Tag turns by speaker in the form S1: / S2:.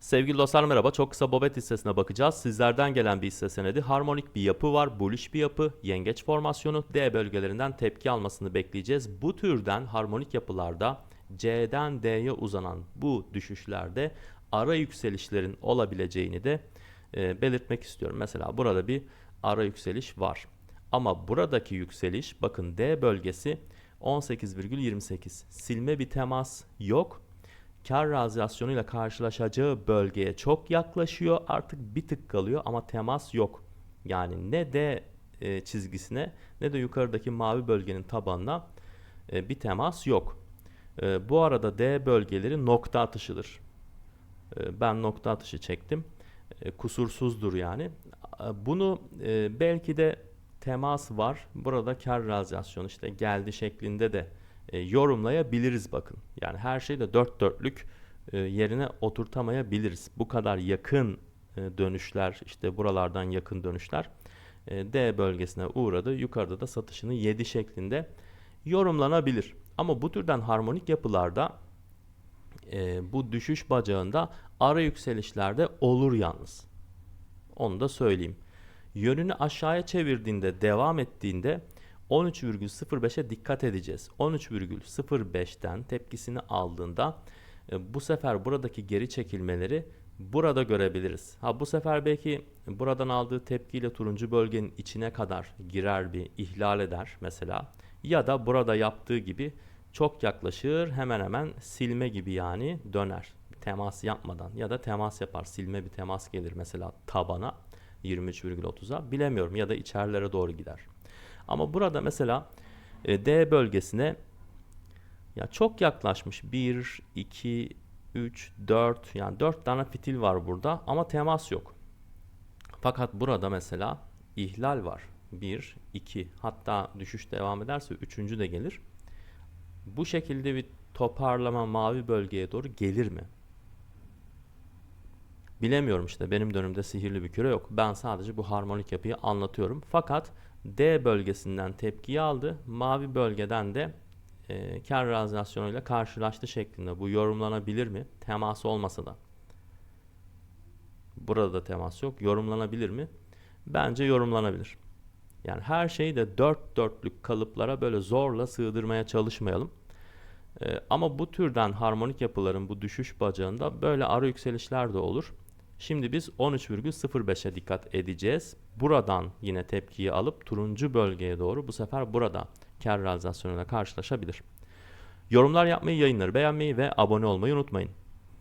S1: Sevgili dostlar merhaba. Çok kısa Bobet hissesine bakacağız. Sizlerden gelen bir hisse senedi. Harmonik bir yapı var. Bullish bir yapı. Yengeç formasyonu. D bölgelerinden tepki almasını bekleyeceğiz. Bu türden harmonik yapılarda C'den D'ye uzanan bu düşüşlerde ara yükselişlerin olabileceğini de e, belirtmek istiyorum. Mesela burada bir ara yükseliş var. Ama buradaki yükseliş bakın D bölgesi 18,28. Silme bir temas yok kar realizasyonuyla karşılaşacağı bölgeye çok yaklaşıyor. Artık bir tık kalıyor ama temas yok. Yani ne D e, çizgisine ne de yukarıdaki mavi bölgenin tabanına e, bir temas yok. E, bu arada D bölgeleri nokta atışıdır. E, ben nokta atışı çektim. E, kusursuzdur yani. E, Bunu e, belki de temas var. Burada kar realizasyonu işte geldi şeklinde de e, yorumlayabiliriz bakın. Yani her şeyi de dört dörtlük e, yerine oturtamayabiliriz. Bu kadar yakın e, dönüşler işte buralardan yakın dönüşler D bölgesine uğradı. Yukarıda da satışını yedi şeklinde yorumlanabilir. Ama bu türden harmonik yapılarda e, bu düşüş bacağında ara yükselişlerde olur yalnız. Onu da söyleyeyim. Yönünü aşağıya çevirdiğinde, devam ettiğinde 13,05'e dikkat edeceğiz. 13,05'ten tepkisini aldığında e, bu sefer buradaki geri çekilmeleri burada görebiliriz. Ha bu sefer belki buradan aldığı tepkiyle turuncu bölgenin içine kadar girer bir ihlal eder mesela. Ya da burada yaptığı gibi çok yaklaşır hemen hemen silme gibi yani döner. Temas yapmadan ya da temas yapar silme bir temas gelir mesela tabana 23,30'a bilemiyorum ya da içerilere doğru gider. Ama burada mesela e, D bölgesine ya çok yaklaşmış 1, 2, 3, 4 yani 4 tane fitil var burada ama temas yok. Fakat burada mesela ihlal var. 1, 2 hatta düşüş devam ederse 3. de gelir. Bu şekilde bir toparlama mavi bölgeye doğru gelir mi? Bilemiyorum işte benim dönümde sihirli bir küre yok. Ben sadece bu harmonik yapıyı anlatıyorum. Fakat D bölgesinden tepkiyi aldı. Mavi bölgeden de e, kar realizasyonuyla karşılaştı şeklinde. Bu yorumlanabilir mi? Teması olmasa da. Burada da temas yok. Yorumlanabilir mi? Bence yorumlanabilir. Yani her şeyi de dört dörtlük kalıplara böyle zorla sığdırmaya çalışmayalım. Ee, ama bu türden harmonik yapıların bu düşüş bacağında böyle ara yükselişler de olur. Şimdi biz 13,05'e dikkat edeceğiz. Buradan yine tepkiyi alıp turuncu bölgeye doğru bu sefer burada kar realizasyonuyla karşılaşabilir. Yorumlar yapmayı, yayınları beğenmeyi ve abone olmayı unutmayın.